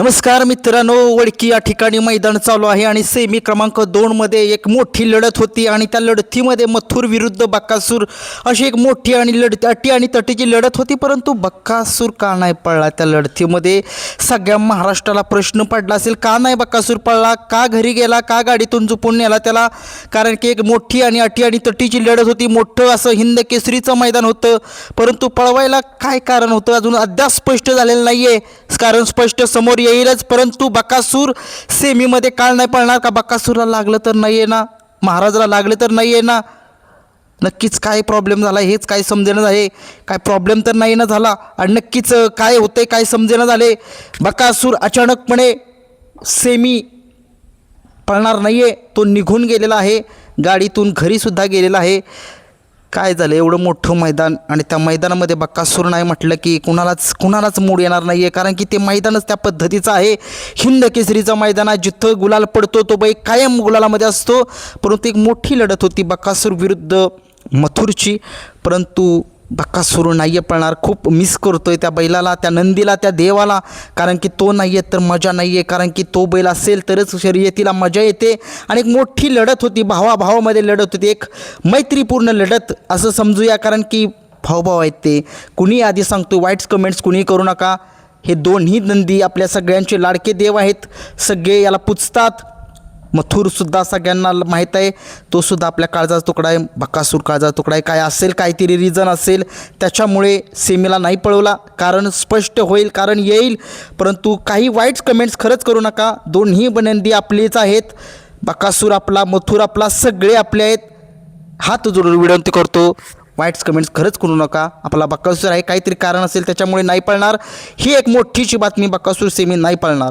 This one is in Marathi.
नमस्कार मित्रांनो वडकी या ठिकाणी मैदान चालू आहे आणि सेमी क्रमांक दोनमध्ये एक मोठी लढत होती आणि त्या लढतीमध्ये मथुर विरुद्ध बक्कासूर अशी एक मोठी आणि लढती अटी आणि तटीची लढत होती परंतु बक्कासूर का नाही पडला त्या लढतीमध्ये? सगळ्या महाराष्ट्राला प्रश्न पडला असेल का नाही बक्कासूर पडला का घरी गेला? का गाडीतून झुपून नेला त्याला? कारण की एक मोठी आणि अटी आणि तटीची लढत होती मोठं असं हिंद केसरीचं मैदान होतं परंतु पळवायला काय कारण होतं? अजून अद्याप स्पष्ट झालेलं नाही आहे कारण स्पष्ट समोर येईलच परंतु बकासूर सेमीमध्ये काळ नाही पळणार का? बकासूरला लागलं तर नाही आहे ना महाराजाला लागलं तर नाही आहे ना नक्कीच काय प्रॉब्लेम झाला हेच काय समजेनं आहे काय प्रॉब्लेम तर नाही ना झाला आणि नक्कीच काय होतंय काय समजेनं झाले. बकासूर अचानकपणे सेमी पळणार नाही आहे तो निघून गेलेला आहे. गाडीतून घरीसुद्धा गेलेला आहे. काय झालं? एवढं मोठं मैदान आणि त्या मैदानामध्ये बक्कासूर नाही म्हटलं की कुणालाच कुणालाच मूड येणार नाही आहे कारण की ते मैदानच त्या पद्धतीचं आहे. हिंद केसरीचं मैदान आहे. जिथं गुलाल पडतो तो बाई कायम गुलालामध्ये असतो. परंतु एक मोठी लढत होती बक्कासूर विरुद्ध मथुरची. परंतु धक्का सुरू नाही आहे पळणार. खूप मिस करतो आहे त्या बैलाला त्या नंदीला त्या देवाला. कारण की तो नाही आहे तर मजा नाही आहे कारण की तो बैल असेल तरच शर्यतीला मजा येते. आणि एक मोठी लढत होती भावाभावामध्ये लढत होती. एक मैत्रीपूर्ण लढत असं समजूया. कारण की भाऊभाव आहेत ते. कुणी आधी सांगतो वाईट्स कमेंट्स कुणी करू नका. हे दोन्ही नंदी आपल्या सगळ्यांचे लाडके देव आहेत. सगळे याला पुजतात. मथुरसुद्धा सगळ्यांना माहीत आहे. तोसुद्धा आपल्या काळजाचा तुकडा आहे. बकासूर काळजाचा तुकडा आहे. काय असेल काहीतरी रिझन असेल. त्याच्यामुळे सेमीला नाही पळवला. कारण स्पष्ट होईल कारण येईल. परंतु काही वाईट कमेंट्स खरंच करू नका. दोन्ही बनंदी आपलीच आहेत. बकासूर आपला मथुर आपला सगळे आपले आहेत. हात जोडून विनंती करतो. वाईट्स कमेंट्स खरंच करू नका. आपला बक्कासूर आहे. काहीतरी कारण असेल त्याच्यामुळे नाही पळणार. ही एक मोठीची बातमी बक्कासूर सेमी नाही पळणार.